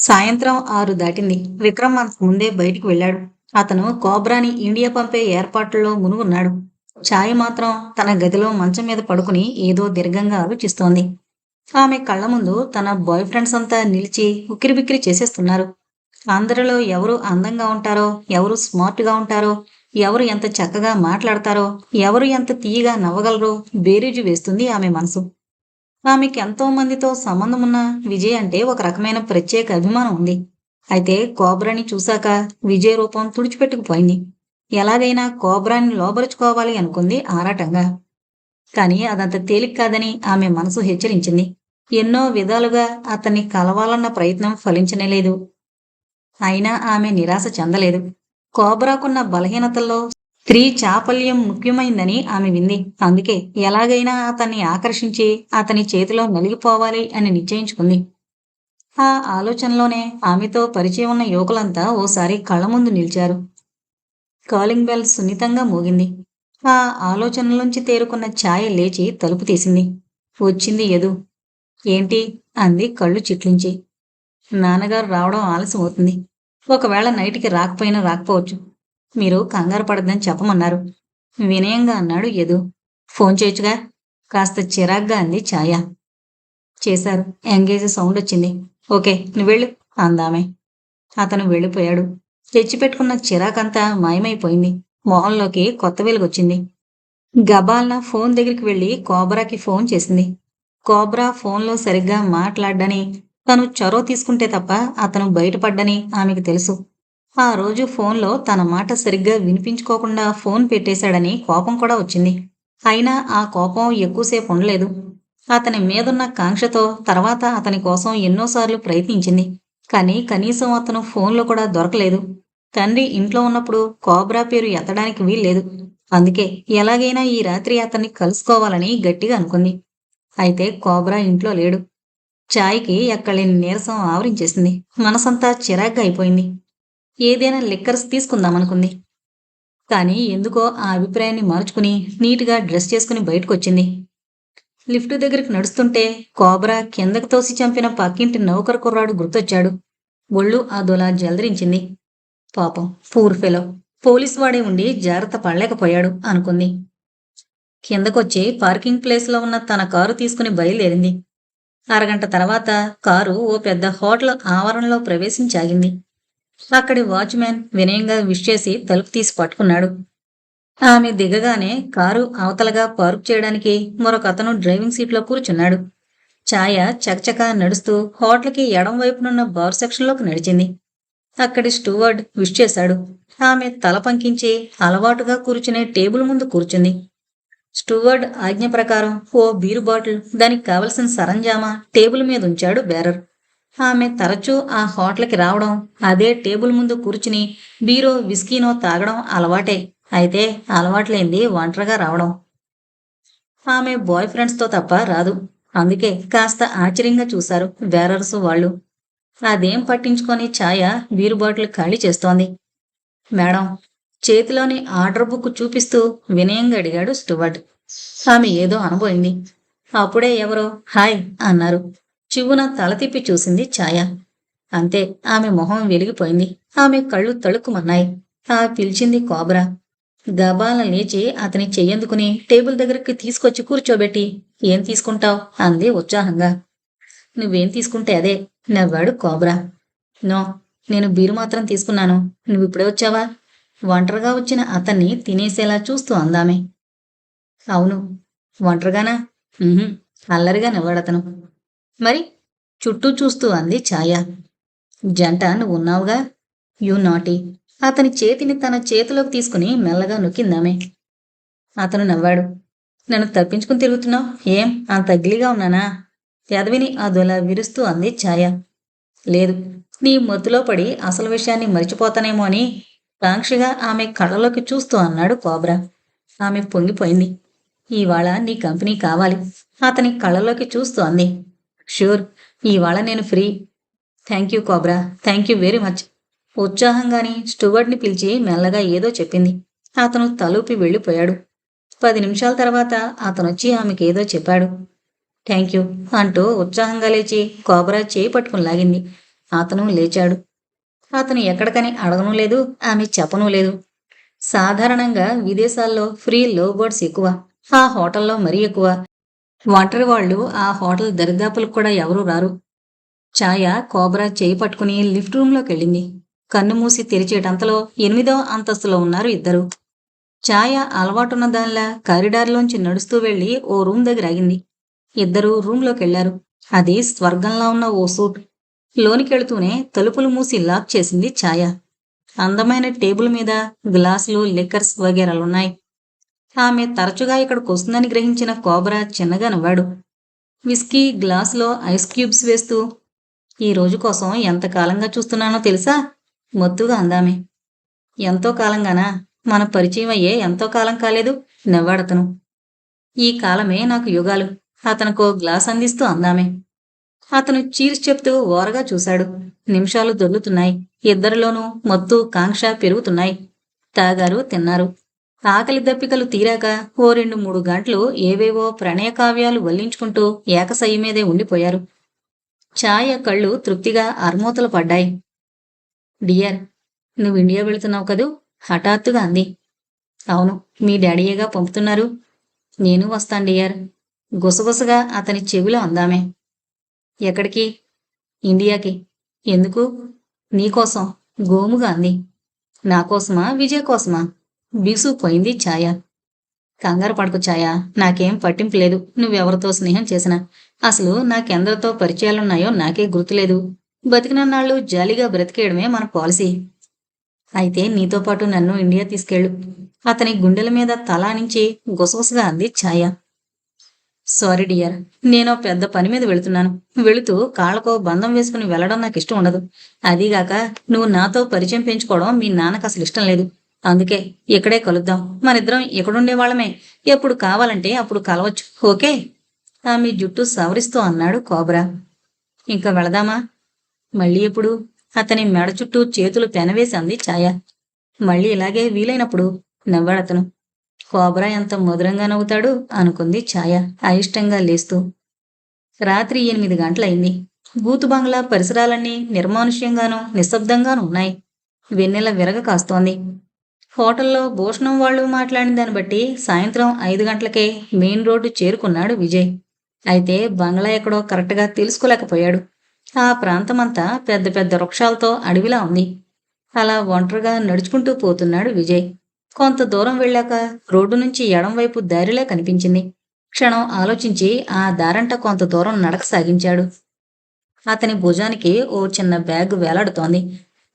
సాయంత్రం ఆరు దాటింది. విక్రమ్ మనకు ముందే బయటికి వెళ్ళాడు. అతను కోబ్రాని ఇండియా పంపే ఏర్పాట్లలో మునుగున్నాడు. ఛాయ్ మాత్రం తన గదిలో మంచం మీద పడుకుని ఏదో దీర్ఘంగా ఆలోచిస్తోంది. ఆమె కళ్ళ ముందు తన బాయ్ ఫ్రెండ్స్ అంతా నిలిచి ఉక్కిరిబిక్కిరి చేసేస్తున్నారు. అందరిలో ఎవరు అందంగా ఉంటారో ఎవరు స్మార్ట్గా ఉంటారో ఎవరు ఎంత చక్కగా మాట్లాడతారో ఎవరు ఎంత తీయగా నవ్వగలరో బేరీజు వేస్తుంది ఆమె మనసు. ఆమెకి ఎంతో మందితో సంబంధం ఉన్న విజయ్ అంటే ఒక రకమైన ప్రత్యేక అభిమానం ఉంది. అయితే కోబ్రాని చూశాక విజయ్ రూపం తుడిచిపెట్టుకుపోయింది. ఎలాగైనా కోబ్రాని లోబరుచుకోవాలి అనుకుంది ఆరాటంగా. కానీ అదంత తేలిక కాదని ఆమె మనసు హెచ్చరించింది. ఎన్నో విధాలుగా అతన్ని కలవాలన్న ప్రయత్నం ఫలించనేలేదు అయినా ఆమె నిరాశ చెందలేదు. కోబ్రాకున్న బలహీనతల్లో స్త్రీ చాపల్యం ముఖ్యమైందని ఆమె వింది. అందుకే ఎలాగైనా అతన్ని ఆకర్షించి అతని చేతిలో నలిగిపోవాలి అని నిశ్చయించుకుంది. ఆ ఆలోచనలోనే ఆమెతో పరిచయం ఉన్న యువకులంతా ఓసారి కళ్ళ ముందు నిలిచారు. కాలింగ్ బెల్ సున్నితంగా మోగింది. ఆ ఆలోచనలోంచి తేరుకున్న ఛాయ లేచి తలుపు తీసింది. వచ్చింది ఎదు ఏంటి? అంది కళ్ళు చిట్లించి. నాన్నగారు రావడం ఆలస్యం అవుతుంది ఒకవేళ నైట్కి రాకపోయినా రాకపోవచ్చు. మీరు కంగారు పడద్దని చెప్పమన్నారు. వినయంగా అన్నాడు యదు. ఫోన్ చేయొచ్చుగా. కాస్త చిరాగ్గా అంది ఛాయ. చేశారు. ఎంగేజ్ సౌండ్ వచ్చింది. ఓకే నువ్వెళ్ళు అందామే. అతను వెళ్ళిపోయాడు. తెచ్చిపెట్టుకున్న చిరాకంతా మాయమైపోయింది. మొహంలోకి కొత్త వెలుగొచ్చింది. గబాల్న ఫోన్ దగ్గరికి వెళ్ళి కోబ్రాకి ఫోన్ చేసింది. కోబ్రా ఫోన్లో సరిగ్గా మాట్లాడ్డని తను చొరవ తీసుకుంటే తప్ప అతను బయటపడ్డని ఆమెకు తెలుసు. ఆ రోజు ఫోన్లో తన మాట సరిగ్గా వినిపించుకోకుండా ఫోన్ పెట్టేశాడని కోపం కూడా వచ్చింది. అయినా ఆ కోపం ఎక్కువసేపు ఉండలేదు. అతని మీదున్న కాంక్షతో తర్వాత అతని కోసం ఎన్నోసార్లు ప్రయత్నించింది. కానీ కనీసం అతను ఫోన్లో కూడా దొరకలేదు. తండ్రి ఇంట్లో ఉన్నప్పుడు కోబ్రా పేరు ఎత్తడానికి వీల్లేదు. అందుకే ఎలాగైనా ఈ రాత్రి అతన్ని కలుసుకోవాలని గట్టిగా అనుకుంది. అయితే కోబ్రా ఇంట్లో లేడు. చాయ్కి ఎక్కలేని నీరసం ఆవరించేసింది. మనసంతా చిరాగ్గా అయిపోయింది. ఏదైనా లిక్కర్స్ తీసుకుందామనుకుంది. కానీ ఎందుకో ఆ అభిప్రాయాన్ని మార్చుకుని నీట్గా డ్రెస్ చేసుకుని బయటకు వచ్చింది లిఫ్ట్ దగ్గరికి నడుస్తుంటే కోబ్రా కిందకు తోసి చంపిన పక్కింటి నౌకర్ కుర్రాడు గుర్తొచ్చాడు. ఒళ్ళు అదోలా జలదరించింది. పాపం పూర్ ఫెలో. పోలీస్ వాడే ఉండి జాగ్రత్త పడలేకపోయాడు అనుకుంది. కిందకొచ్చి పార్కింగ్ ప్లేస్లో ఉన్న తన కారు తీసుకుని బయలుదేరింది. అరగంట తర్వాత కారు ఓ పెద్ద హోటల్ ఆవరణలో ప్రవేశించాగింది. అక్కడి వాచ్మ్యాన్ వినయంగా విష్ చేసి తలుపు తీసి పట్టుకున్నాడు. ఆమె దిగగానే కారు అవతలగా పార్క్ చేయడానికి మరొక అతను డ్రైవింగ్ సీట్లో కూర్చున్నాడు. ఛాయ చకచకా నడుస్తూ హోటల్కి ఎడం వైపునున్న బార్ సెక్షన్లోకి నడిచింది. అక్కడి స్టూవర్డ్ విష్ చేశాడు. ఆమె తల పంకించి అలవాటుగా కూర్చునే టేబుల్ ముందు కూర్చుంది. స్టూవర్డ్ ఆజ్ఞ ప్రకారం ఓ బీరు బాటిల్ దానికి కావలసిన సరంజామా టేబుల్ మీద ఉంచాడు బేరర్. ఆమె తరచూ ఆ హోటల్కి రావడం అదే టేబుల్ ముందు కూర్చుని బీరో విస్కీనో తాగడం అలవాటే. అయితే అలవాట్లేంది ఒంటరిగా రావడం. ఆమె బాయ్ ఫ్రెండ్స్తో తప్ప రాదు. అందుకే కాస్త ఆశ్చర్యంగా చూశారు బేరర్స్ వాళ్ళు. అదేం పట్టించుకొని ఛాయ బీరు బాటిల్ ఖాళీ చేస్తోంది. మేడం చేతిలోని ఆర్డర్ బుక్ చూపిస్తూ వినయంగా అడిగాడు స్టువర్డ్. ఆమె ఏదో అనబోయింది. అప్పుడే ఎవరో హాయ్ అన్నారు. చివ్వున తల తిప్పి చూసింది ఛాయ. అంతే ఆమె మొహం వెలిగిపోయింది. ఆమె కళ్ళు తళుక్కుమన్నాయి. ఆ పిలిచింది కోబ్రా. గబాల లేచి అతని చెయ్యందుకుని టేబుల్ దగ్గరికి తీసుకొచ్చి కూర్చోబెట్టి ఏం తీసుకుంటావు? అంది ఉత్సాహంగా. నువ్వేం తీసుకుంటే అదే నవ్వాడు కోబ్రా. నో నేను బీరు మాత్రం తీసుకున్నాను. నువ్వు ఇప్పుడే వచ్చావా? ఒంటరిగా వచ్చిన అతన్ని తినేసేలా చూస్తూ అందామే. అవును. ఒంటరిగానా? అల్లరిగా అల్లరిగా నవ్వాడతను. మరి చుట్టూ చూస్తూ అంది ఛాయ. జంట నువ్వు ఉన్నావుగా? యు నాటి. అతని చేతిని తన చేతిలోకి తీసుకుని మెల్లగా నొక్కిందామే. అతను నవ్వాడు. నన్ను తప్పించుకుని తిరుగుతున్నావు? ఏం? అంత అగ్లిగా ఉన్నానా? పెదవిని అదోలా విరుస్తూ అంది ఛాయ. లేదు. నీ మత్తులో పడి అసలు విషయాన్ని మర్చిపోతానేమో అని కాంక్షగా ఆమె కళ్ళలోకి చూస్తూ అన్నాడు కోబ్రా. ఆమె పొంగిపోయింది. ఇవాళ నీ కంపెనీ కావాలి. అతని కళ్ళలోకి చూస్తూ అంది. షూర్ ఇవాళ నేను free thank you Cobra thank you very much ఉత్సాహంగాని స్టూవర్డ్ని పిలిచి మెల్లగా ఏదో చెప్పింది. అతను తలూపి వెళ్ళిపోయాడు. పది నిమిషాల తర్వాత అతనొచ్చి ఆమెకి ఏదో చెప్పాడు. థ్యాంక్ యూ అంటూ ఉత్సాహంగా లేచి కోబ్రా చేయి పట్టుకుని లాగింది. అతను లేచాడు. అతను ఎక్కడికని అడగను లేదు ఆమె చెప్పను లేదు. సాధారణంగా విదేశాల్లో ఫ్రీ లో బర్డ్స్ ఎక్కువ. ఆ హోటల్లో మరీ ఎక్కువ. వాటర్ వాళ్ళు ఆ హోటల్ దరిదాపులకు కూడా ఎవరూ రారు. ఛాయ కోబ్రా చేయి పట్టుకుని లిఫ్ట్ రూమ్లోకి వెళ్ళింది కన్ను మూసి తెరిచేటంతలో ఎనిమిదో అంతస్తులో ఉన్నారు ఇద్దరు. ఛాయ అలవాటున్న దానిలా కారిడార్లోంచి నడుస్తూ వెళ్ళి ఓ రూమ్ దగ్గర ఆగింది. ఇద్దరు రూమ్లోకి వెళ్ళారు అది స్వర్గంలా ఉన్న ఓ సూట్. లోనికెళ్తూనే తలుపులు మూసి లాక్ చేసింది ఛాయ. అందమైన టేబుల్ మీద గ్లాసులు లిక్కర్స్ వగేరాలున్నాయి. ఆమె తరచుగా ఇక్కడికి వస్తుందని గ్రహించిన కోబ్రా చిన్నగా నవ్వాడు. విస్కీ గ్లాసులో ఐస్ క్యూబ్స్ వేస్తూ ఈ రోజు కోసం ఎంతకాలంగా చూస్తున్నానో తెలుసా? మొత్తుగా అందామే. ఎంతో కాలంగానా? మన పరిచయం అయ్యే ఎంతో కాలం కాలేదు నవ్వాడతను ఈ కాలమే నాకు యుగాలు అతనుకో గ్లాస్ అందిస్తూ అందామే. అతను చీర్స్ చెప్తూ ఓరగా చూశాడు. నిమిషాలు దొర్లుతున్నాయి. ఇద్దరిలోనూ మత్తు కాంక్ష పెరుగుతున్నాయి. తాగారు తిన్నారు. ఆకలి దప్పికలు తీరాక ఓ రెండు మూడు గంటలు ఏవేవో ప్రణయ కావ్యాలు వల్లించుకుంటూ ఏకసయ్య మీదే ఉండిపోయారు. ఛాయ కళ్ళు తృప్తిగా అర్మూతలు పడ్డాయి. డియర్ నువ్వు ఇండియా వెళుతున్నావు కదూ? హఠాత్తుగా అంది. అవును మీ డాడీయేగా పంపుతున్నారు. నేను వస్తాను డియర్. గుసగుసగా అతని చెవిలో అందామే. ఎక్కడికి? ఇండియాకి. ఎందుకు? నీకోసం గోముగా అంది. నా కోసమా విజయ్ కోసమా? బీసుకుపోయింది ఛాయ. కంగారు పడకు ఛాయ నాకేం పట్టింపు లేదు. నువ్వెవరితో స్నేహం చేసినా? అసలు నాకెందరితో పరిచయాలున్నాయో నాకే గుర్తులేదు. బతికినన్నాళ్ళు జాలీగా బ్రతికేయడమే మన పాలసీ. అయితే నీతో పాటు నన్ను ఇండియా తీసుకెళ్ళు. అతని గుండెల మీద తలానించి గుసగుసగా అంది ఛాయ. సారీ డియర్ నేను పెద్ద పని మీద వెళుతున్నాను. వెళుతూ కాళ్ళకో బంధం వేసుకుని వెళ్ళడం నాకు ఇష్టం ఉండదు. అదీగాక నువ్వు నాతో పరిచయం పెంచుకోవడం మీ నాన్నకు అసలు ఇష్టం లేదు. అందుకే ఇక్కడే కలుద్దాం. మనిద్దరం ఇక్కడుండే వాళ్ళమే. ఎప్పుడు కావాలంటే అప్పుడు కలవచ్చు. ఓకే? ఆమె జుట్టు సవరిస్తూ అన్నాడు కోబ్రా. ఇంకా వెళదామా? మళ్ళీ ఎప్పుడు? అతని మెడ చుట్టూ చేతులు పెనవేసి అంది ఛాయ. మళ్ళీ ఇలాగే వీలైనప్పుడు నవ్వాడతను. కోబ్రా ఎంత మధురంగా నవ్వుతాడు అనుకుంది ఛాయ అయిష్టంగా లేస్తూ. రాత్రి ఎనిమిది గంటలైంది. బూతు బంగ్లా పరిసరాలన్నీ నిర్మానుష్యంగానూ నిశ్శబ్దంగానూ ఉన్నాయి. వెన్నెల విరగ కాస్తోంది. హోటల్లో భూషణం వాళ్ళు మాట్లాడిన దాన్ని బట్టి సాయంత్రం ఐదు గంటలకే మెయిన్ రోడ్డు చేరుకున్నాడు విజయ్. అయితే బంగ్లా ఎక్కడో కరెక్ట్గా తెలుసుకోలేకపోయాడు. ఆ ప్రాంతమంతా పెద్ద పెద్ద వృక్షాలతో అడవిలా ఉంది. అలా ఒంటరిగా నడుచుకుంటూ పోతున్నాడు విజయ్. కొంత దూరం వెళ్ళాక రోడ్డు నుంచి ఎడం వైపు దారిలా కనిపించింది. క్షణం ఆలోచించి ఆ దారంట కొంత దూరం నడక సాగించాడు. అతని భుజానికి ఓ చిన్న బ్యాగ్ వేలాడుతోంది.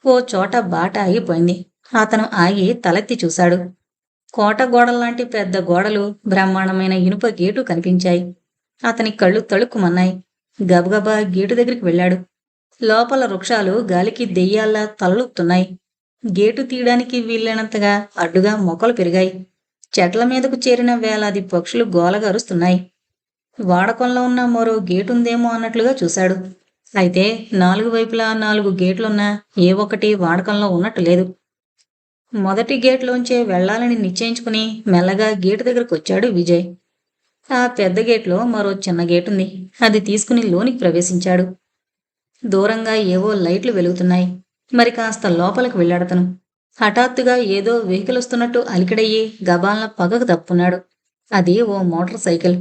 ఓ చోట బాట ఆగిపోయింది. అతను ఆగి తలెత్తి చూశాడు. కోట గోడల్లాంటి పెద్ద గోడలు బ్రహ్మాండమైన ఇనుప గేటు కనిపించాయి. అతని కళ్ళు తళుక్కుమన్నాయి. గబగబా గేటు దగ్గరికి వెళ్ళాడు. లోపల వృక్షాలు గాలికి దెయ్యాల్లా తలలుపుతున్నాయి. గేటు తీయడానికి వీలైనంతగా అడ్డుగా మొక్కలు పెరిగాయి. చెట్ల మీదకు చేరిన వేలాది పక్షులు గోలగా అరుస్తున్నాయి. వాడకంలో ఉన్న మరో గేటుందేమో అన్నట్లుగా చూశాడు. అయితే నాలుగు వైపులా నాలుగు గేట్లున్నా ఏ ఒక్కటి వాడకంలో ఉన్నట్టు లేదు. మొదటి గేట్లోంచే వెళ్ళాలని నిశ్చయించుకుని మెల్లగా గేటు దగ్గరకు వచ్చాడు విజయ్. ఆ పెద్ద గేట్లో మరో చిన్న గేటుంది. అది తీసుకుని లోనికి ప్రవేశించాడు. దూరంగా ఏవో లైట్లు వెలుగుతున్నాయి. మరి కాస్త లోపలికి వెళ్ళాడతను. హఠాత్తుగా ఏదో వెహికల్ వస్తున్నట్టు అలికిడయ్యి గబాలన పగకు తప్పున్నాడు అది ఓ మోటార్ సైకిల్.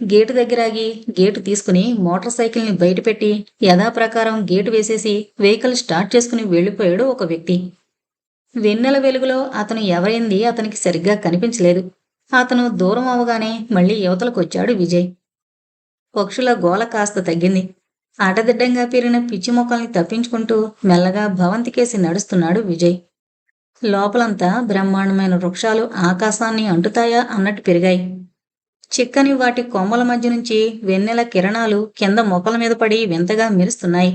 గేటు దగ్గర ఆగి గేటు తీసుకుని మోటార్ సైకిల్ని బయటపెట్టి యథాప్రకారం గేటు వేసేసి వెహికల్ స్టార్ట్ చేసుకుని వెళ్ళిపోయాడు ఒక వ్యక్తి. వెన్నెల వెలుగులో అతను ఎవరైంది అతనికి సరిగ్గా కనిపించలేదు. అతను దూరం అవగానే మళ్ళీ యువతలకు వచ్చాడు విజయ్. పక్షుల గోల కాస్త తగ్గింది. అటదిడ్డంగా పెరిగిన పిచ్చి మొక్కల్ని తప్పించుకుంటూ మెల్లగా భవంతికేసి నడుస్తున్నాడు విజయ్. లోపలంతా బ్రహ్మాండమైన వృక్షాలు ఆకాశాన్ని అంటుతాయా అన్నట్టు పెరిగాయి. చిక్కని వాటి కొమ్మల మధ్య నుంచి వెన్నెల కిరణాలు కింద మొక్కల మీద పడి వింతగా మెరుస్తున్నాయి.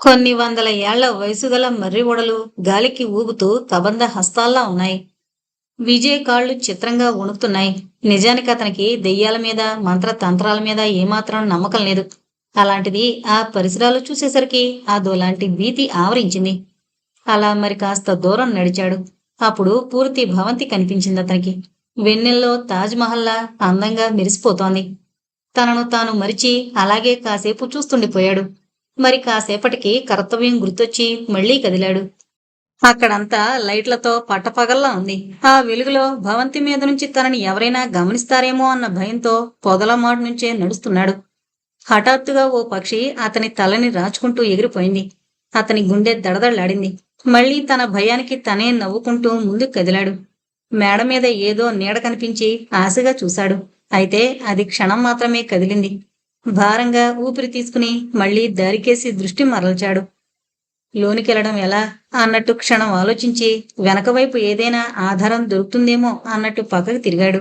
కొన్ని వందల ఏళ్ళ వయసుగల మర్రి ఓడలు గాలికి ఊగుతూ కబంధ హస్తాల్లా ఉన్నాయి. విజయ్ కాళ్ళు చిత్రంగా వణుకుతున్నాయి. నిజానికి అతనికి దెయ్యాల మీద మంత్రతంత్రాల మీద ఏమాత్రం నమ్మకం లేదు. అలాంటిది ఆ పరిసరాలు చూసేసరికి అదోలాంటి భీతి ఆవరించింది. అలా మరి కాస్త దూరం నడిచాడు. అప్పుడు పూర్తి భవంతి కనిపించింది అతనికి. వెన్నెల్లో తాజ్ మహల్లా అందంగా మెరిసిపోతోంది. తనను తాను మరిచి అలాగే కాసేపు చూస్తుండిపోయాడు. మరి కాసేపటికి కర్తవ్యం గుర్తొచ్చి మళ్ళీ కదిలాడు. అక్కడంతా లైట్లతో పట్టపగల్లా ఉంది. ఆ వెలుగులో భవంతి మీద నుంచి తనని ఎవరైనా గమనిస్తారేమో అన్న భయంతో పొదల మాటు నుంచే నడుస్తున్నాడు. హఠాత్తుగా ఓ పక్షి అతని తలని రాచుకుంటూ ఎగిరిపోయింది. అతని గుండె దడదళ్ళాడింది మళ్ళీ తన భయానికి తనే నవ్వుకుంటూ ముందుకు కదిలాడు. మేడ మీద ఏదో నీడ కనిపించి ఆశగా చూశాడు. అయితే అది క్షణం మాత్రమే కదిలింది. భారంగా ఊపిరి తీసుకుని మళ్ళీ దారికేసి దృష్టి మరల్చాడు. లోనికెళ్ళడం ఎలా అన్నట్టు క్షణం ఆలోచించి వెనకవైపు ఏదైనా ఆధారం దొరుకుతుందేమో అన్నట్టు పక్కకు తిరిగాడు.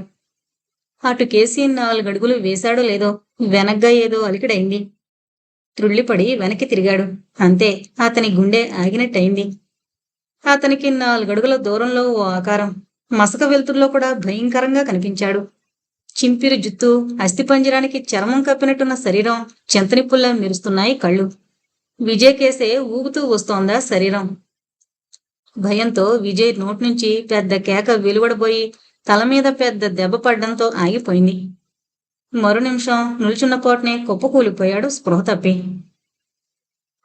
అటు కేసి నాలుగడుగులు వేశాడో లేదో వెనగ్గా ఏదో అలికిడైంది. త్రుళ్ళిపడి వెనక్కి తిరిగాడు. అంతే అతని గుండె ఆగినట్టయింది. అతనికి నాలుగడుగుల దూరంలో ఓ ఆకారం మసక వెలుతురులో కూడా భయంకరంగా కనిపించాడు. చింపిరి జుత్తు అస్థిపంజరానికి చర్మం కప్పినట్టున్న శరీరం చెంతనిప్పుల్లా మెరుస్తున్నాయి కళ్ళు. విజయ్ కేసే ఊగుతూ వస్తోందా శరీరం. భయంతో విజయ్ నోటి నుంచి పెద్ద కేక వెలువడబోయి తల మీద పెద్ద దెబ్బ పడ్డంతో ఆగిపోయింది. మరు నిమిషం నిల్చున్న పోటనే కుప్పకూలిపోయాడు స్పృహ తప్పి.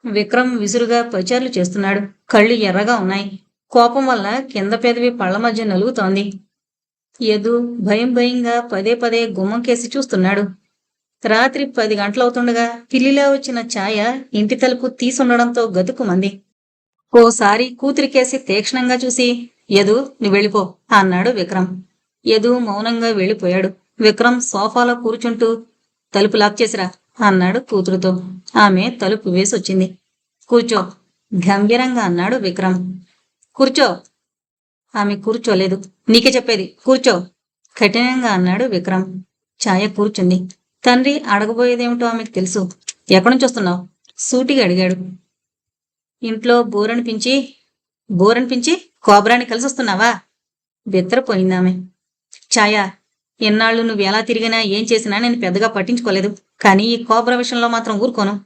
విక్రమ్ విసురుగా పచారులు చేస్తున్నాడు. కళ్ళు ఎర్రగా ఉన్నాయి. కోపం వల్ల కింద పెదవి పళ్ళ మధ్య నలుగుతోంది. యదు భయం భయంగా పదే పదే గుమ్మం కేసి చూస్తున్నాడు. రాత్రి పది గంటలవుతుండగా పిల్లిలా వచ్చిన ఛాయ ఇంటి తలుపు తీసుండడంతో గతుకుమంది. ఓసారి కూతురికేసి తీక్షణంగా చూసి యదు వెళ్ళిపో అన్నాడు విక్రమ్. యదు మౌనంగా వెళ్ళిపోయాడు. విక్రమ్ సోఫాలో కూర్చుంటూ తలుపు లాక్ చేసిరా అన్నాడు కూతురుతో. ఆమె తలుపు వేసొచ్చింది. కూర్చో గంభీరంగా అన్నాడు విక్రమ్. కూర్చో ఆమె కూర్చోలేదు. నీకే చెప్పేది కూర్చో. కఠినంగా అన్నాడు విక్రమ్. ఛాయ కూర్చుంది. తండ్రి అడగబోయేదేమిటో ఆమెకు తెలుసు. ఎక్కడి నుంచి వస్తున్నావు? సూటిగా అడిగాడు. ఇంట్లో బోరనిపించి బోరనిపించి కోబ్రాని కలిసి వస్తున్నావా? బెత్తరపోయిందామె. ఛాయ ఎన్నాళ్ళు నువ్వు ఎలా తిరిగినా ఏం చేసినా నేను పెద్దగా పట్టించుకోలేదు. కానీ ఈ కోబ్రా విషయంలో మాత్రం ఊరుకోను.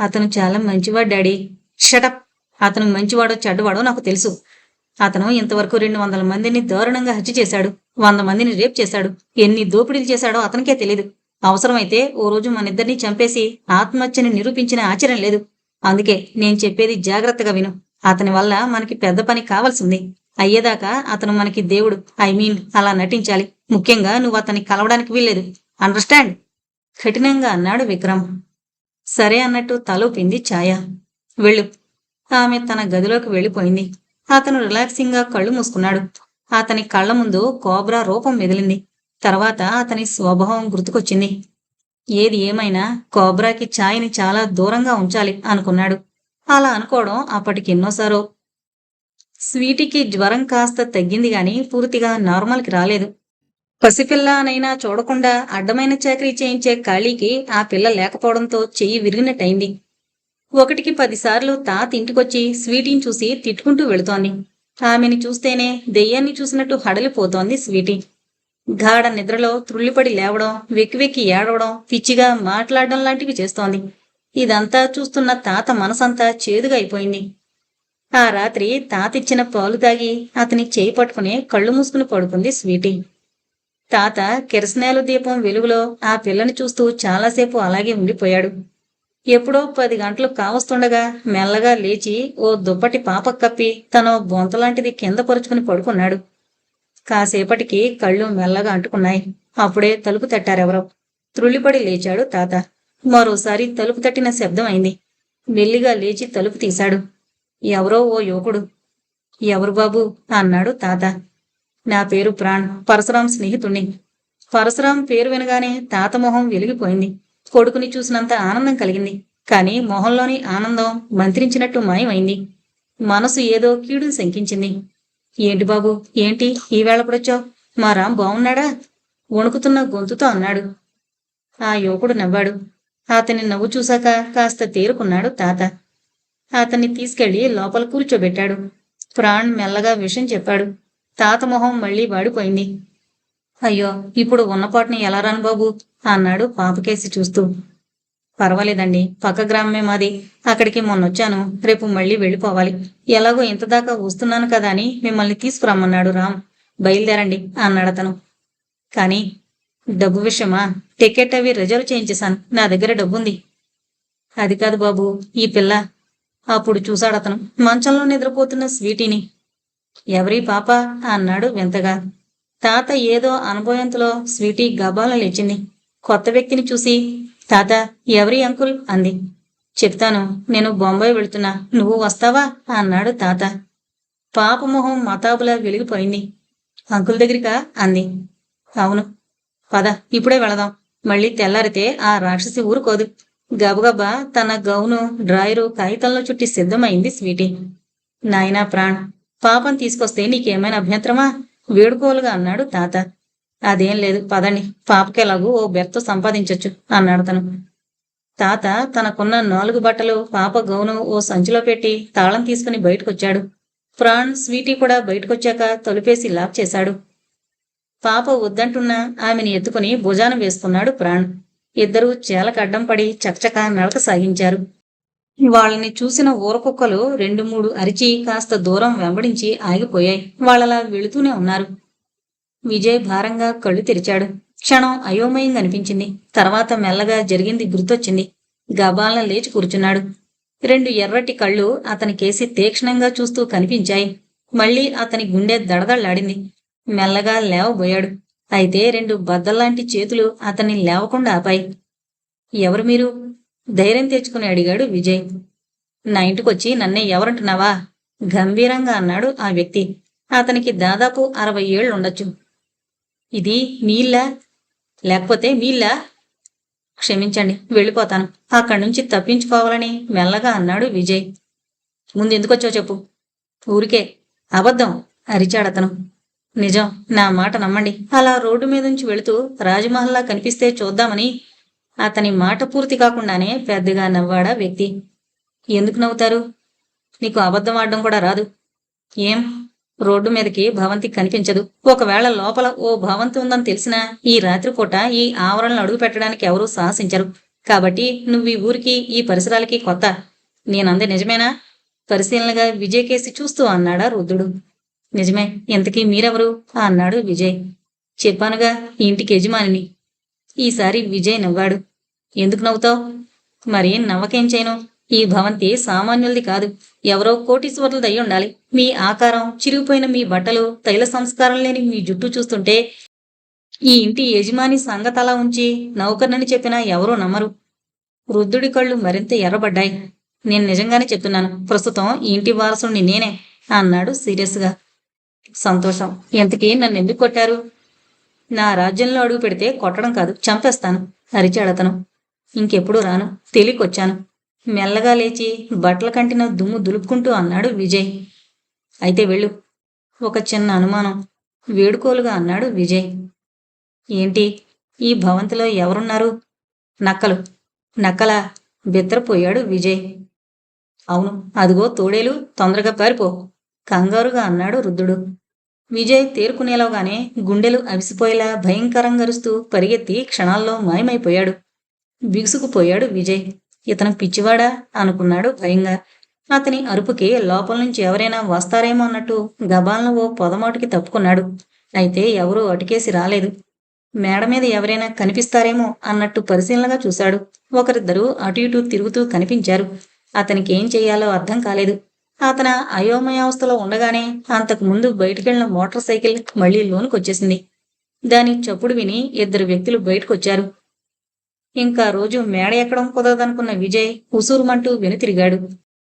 అతను చాలా మంచివాడు డాడీ. షటప్. అతను మంచివాడో చెడ్డవాడో నాకు తెలుసు. అతను ఇంతవరకు రెండు వందల మందిని దారుణంగా హత్య చేశాడు. వంద మందిని రేప్ చేశాడు. ఎన్ని దోపిడీలు చేశాడో అతనికే తెలియదు అవసరమైతే ఓ రోజు మనిద్దరినీ చంపేసి ఆత్మహత్యని నిరూపించిన ఆచరణ లేదు. అందుకే నేను చెప్పేది జాగ్రత్తగా విను. అతని వల్ల మనకి పెద్ద పని కావాల్సింది. అయ్యేదాకా అతను మనకి దేవుడు. ఐ మీన్ అలా నటించాలి. ముఖ్యంగా నువ్వు అతన్ని కలవడానికి వీల్లేదు. అండర్స్టాండ్? కఠినంగా అన్నాడు విక్రమ్. సరే అన్నట్టు తలూపింది ఛాయ. వెళ్ళు. ఆమె తన గదిలోకి వెళ్ళిపోయింది. అతను రిలాక్సింగ్గా కళ్ళు మూసుకున్నాడు. అతని కళ్ళ ముందు కోబ్రా రూపం మెదిలింది. తర్వాత అతని స్వభావం గుర్తుకొచ్చింది. ఏది ఏమైనా కోబ్రాకి ఛాయ్ని చాలా దూరంగా ఉంచాలి అనుకున్నాడు. అలా అనుకోవడం అప్పటికి ఎన్నోసారో. స్వీటీకి జ్వరం కాస్త తగ్గింది గాని పూర్తిగా నార్మల్కి రాలేదు. పసిపిల్లనైనా చూడకుండా అడ్డమైన చాకరీ చేయించే ఖాళీకి ఆ పిల్ల లేకపోవడంతో చెయ్యి విరిగినట్టయింది. ఒకటికి పదిసార్లు తాత ఇంటికొచ్చి స్వీటీని చూసి తిట్టుకుంటూ వెళుతోంది. ఆమెని చూస్తేనే దెయ్యాన్ని చూసినట్టు హడలిపోతోంది స్వీటీ. గాఢ నిద్రలో త్రుళ్ళిపడి లేవడం వెక్కి వెక్కి ఏడవడం పిచ్చిగా మాట్లాడడం లాంటివి చేస్తోంది. ఇదంతా చూస్తున్న తాత మనసంతా చేదుగా అయిపోయింది. ఆ రాత్రి తాతిచ్చిన పాలు తాగి అతని చేయి పట్టుకుని కళ్ళు మూసుకుని పడుకుంది స్వీటీ. తాత కిరసనాలు దీపం వెలుగులో ఆ పిల్లని చూస్తూ చాలాసేపు అలాగే ఉండిపోయాడు. ఎప్పుడో పది గంటలు కావస్తుండగా మెల్లగా లేచి ఓ దుప్పటి పాప కప్పి తన బొంతలాంటిది కింద పరుచుకుని పడుకున్నాడు. కాసేపటికి కళ్ళు మెల్లగా అంటుకున్నాయి. అప్పుడే తలుపు తట్టారెవరో. త్రుళ్ళిపడి లేచాడు తాత. మరోసారి తలుపు తట్టిన శబ్దం అయింది. మెల్లిగా లేచి తలుపు తీశాడు. ఎవరో ఓ యువకుడు. ఎవరు బాబు? అన్నాడు తాత. నా పేరు ప్రాణ్. పరశురాం స్నేహితుణ్ణి. పరశురాం పేరు వినగానే తాత మొహం వెలిగిపోయింది. కొడుకుని చూసినంత ఆనందం కలిగింది. కాని మొహంలోని ఆనందం మంత్రించినట్టు మాయమైంది. మనసు ఏదో కీడు శంకించింది. ఏంటి బాబు? ఏంటి? ఈ మా రామ్ బాగున్నాడా వణుకుతున్న గొంతుతో అన్నాడు. ఆ యువకుడు నవ్వాడు. అతని నవ్వు చూశాక కాస్త తేరుకున్నాడు తాత. అతన్ని తీసుకెళ్ళి లోపల కూర్చోబెట్టాడు. ప్రాణ్ మెల్లగా విషయం చెప్పాడు. తాత మొహం మళ్ళీ వాడిపోయింది. అయ్యో ఇప్పుడు ఉన్నపాటుని ఎలా రాను బాబు? అన్నాడు పాపకేసి చూస్తూ. పర్వాలేదండి పక్క గ్రామమే మాది. అక్కడికి మొన్నొచ్చాను రేపు మళ్ళీ వెళ్ళిపోవాలి. ఎలాగో ఇంతదాకా వస్తున్నాను కదా అని మిమ్మల్ని తీసుకురమ్మన్నాడు రామ్. బయలుదేరండి అన్నాడు అతను. కానీ డబ్బు విషయమా? టికెట్ అవి రిజర్వ్ చేయించేశాను నా దగ్గర డబ్బుంది. అది కాదు బాబు ఈ పిల్ల. అప్పుడు చూశాడతను అతను మంచంలో నిద్రపోతున్న స్వీటీని. ఎవరి పాప? అన్నాడు వింతగా. తాత ఏదో అనుభవంతులో స్వీటీ గబాలను లేచింది. కొత్త వ్యక్తిని చూసి తాత ఎవరి అంకుల్? అంది. చెప్తాను నేను బొంబాయి వెళ్తున్నా. నువ్వు వస్తావా? అన్నాడు తాత. పాప మొహం మతాబులా వెలిగిపోయింది. అంకుల్ దగ్గరికా? అంది. అవును. పద ఇప్పుడే వెళదాం. మళ్ళీ తెల్లారితే ఆ రాక్షసి ఊరుకోదు. గబగబా తన గౌను డ్రాయరు కాగితంలో చుట్టి సిద్ధమైంది స్వీటీ. నాయనా ప్రాణ్ పాపం తీసుకొస్తే నీకేమైనా అభ్యంతరమా? వేడుకోలుగా అన్నాడు తాత. అదేం లేదు పదండి. పాపకెలాగూ ఓ బెర్త సంపాదించొచ్చు అన్నాడు తను. తాత తనకున్న నాలుగు బట్టలు పాప గౌను ఓ సంచిలో పెట్టి తాళం తీసుకుని బయటకొచ్చాడు. ప్రాణ్ స్వీటీ కూడా బయటకొచ్చాక తొలిపేసి లాప్ చేశాడు. పాప వద్దంటున్నా ఆమెని ఎత్తుకుని భుజాన వేసుకున్నాడు ప్రాణ్. ఇద్దరూ చేలకడ్డం పడి చకచక నడక సాగించారు. వాళ్ళని చూసిన ఊరకుక్కలు రెండు మూడు అరిచి కాస్త దూరం వెంబడించి ఆగిపోయాయి. వాళ్ళలా వెళుతూనే ఉన్నారు. విజయ్ భారంగా కళ్ళు తెరిచాడు. క్షణం అయోమయంగా అనిపించింది. తర్వాత మెల్లగా జరిగింది గుర్తొచ్చింది. గబాలన లేచి కూర్చున్నాడు. రెండు ఎర్రటి కళ్ళు అతని కేసి తీక్షణంగా చూస్తూ కనిపించాయి. మళ్ళీ అతని గుండె దడదళ్ళాడింది మెల్లగా లేవబోయాడు. అయితే రెండు బద్దల్లాంటి చేతులు అతన్ని లేవకుండా ఆపాయి. ఎవరు మీరు? ధైర్యం తెచ్చుకుని అడిగాడు విజయ్. నా ఇంటికొచ్చి నన్నే ఎవరంటున్నావా? గంభీరంగా అన్నాడు ఆ వ్యక్తి. అతనికి దాదాపు అరవై ఏళ్ళు ఉండొచ్చు ఇది మీల్లా? లేకపోతే మీల్లా? క్షమించండి వెళ్ళిపోతాను. అక్కడి నుంచి తప్పించుకోవాలని మెల్లగా అన్నాడు విజయ్. ముందు ఎందుకొచ్చో చెప్పు? ఊరికే అబద్ధం అరిచాడతను. నిజం నా మాట నమ్మండి. అలా రోడ్డు మీద నుంచి వెళుతూ రాజమహల్లా కనిపిస్తే చూద్దామని అతని మాట పూర్తి కాకుండానే పెద్దగా నవ్వాడా వ్యక్తి. ఎందుకు నవ్వుతారు? నీకు అబద్ధం ఆడడం కూడా రాదు. ఏం? రోడ్డు మీదకి భవంతి కనిపించదు. ఒకవేళ లోపల ఓ భవంతి ఉందని తెలిసినా ఈ రాత్రిపూట ఈ ఆవరణను అడుగు పెట్టడానికి ఎవరూ సాహసించరు. కాబట్టి నువ్వు ఈ ఊరికి ఈ పరిసరాలకి కొత్త. నేనంది నిజమేనా? పరిశీలనగా విజయ్ కేసి చూస్తూ అన్నాడా రుద్రుడు. నిజమే. ఇంతకీ మీరెవరు? అన్నాడు విజయ్. చెప్పానుగా ఇంటికి యజమానిని. ఈసారి విజయ్ నవ్వాడు. ఎందుకు నవ్వుతావు? మరి నవ్వకేం చేయను? ఈ భవంతి సామాన్యులది కాదు. ఎవరో కోటీశ్వరులది అయి ఉండాలి మీ ఆకారం చిరిగిపోయిన మీ బట్టలు తైల సంస్కారం లేని మీ జుట్టు చూస్తుంటే ఈ ఇంటి యజమాని సంగతలా ఉంచి నౌకర్నని చెప్పినా ఎవరూ నమ్మరు. వృద్ధుడి కళ్ళు మరింత ఎర్రబడ్డాయి. నేను నిజంగానే చెప్తున్నాను. ప్రస్తుతం ఈ ఇంటి వారసుని నేనే అన్నాడు సీరియస్గా. సంతోషం. ఎంతకీ నన్ను ఎందుకు కొట్టారు? నా రాజ్యంలో అడుగు పెడితే కొట్టడం కాదు చంపేస్తాను అరిచాడతను. ఇంకెప్పుడు రాను తెలియకొచ్చాను మెల్లగా లేచి బట్టల కంటిన దుమ్ము దులుపుకుంటూ అన్నాడు విజయ్. అయితే వెళ్ళు ఒక చిన్న అనుమానం వేడుకోలుగా అన్నాడు విజయ్. ఏంటి ఈ భవంతిలో ఎవరున్నారు? నక్కలు నక్కల? బెత్తరపోయాడు విజయ్. అవును అదిగో తోడేలు తొందరగా పారిపో కంగారుగా అన్నాడు రుద్రుడు. విజయ్ తేరుకునేలోగానే గుండెలు అవిసిపోయేలా భయంకరంగరుస్తూ పరిగెత్తి క్షణాల్లో మాయమైపోయాడు. బిగుసుకుపోయాడు విజయ్. ఇతను పిచ్చివాడా? అనుకున్నాడు భయంగా. అతని అరుపుకి లోపల నుంచి ఎవరైనా వస్తారేమో అన్నట్టు గబాలను ఓ పొదమాటుకి తప్పుకున్నాడు. అయితే ఎవరూ అటుకేసి రాలేదు. మేడ మీద ఎవరైనా కనిపిస్తారేమో అన్నట్టు పరిశీలనగా చూశాడు. ఒకరిద్దరు అటు ఇటు తిరుగుతూ కనిపించారు. అతనికి ఏం చేయాలో అర్థం కాలేదు. అతను అయోమయావస్థలో ఉండగానే అంతకు ముందు బయటకెళ్ళిన మోటార్ సైకిల్ మళ్ళీ లోనికి వచ్చేసింది దాని చప్పుడు విని ఇద్దరు వ్యక్తులు బయటకొచ్చారు. ఇంకా రోజు మేడ ఎక్కడం కుదరదనుకున్న విజయ్ ఉసూరుమంటూ వెనుతిరిగాడు.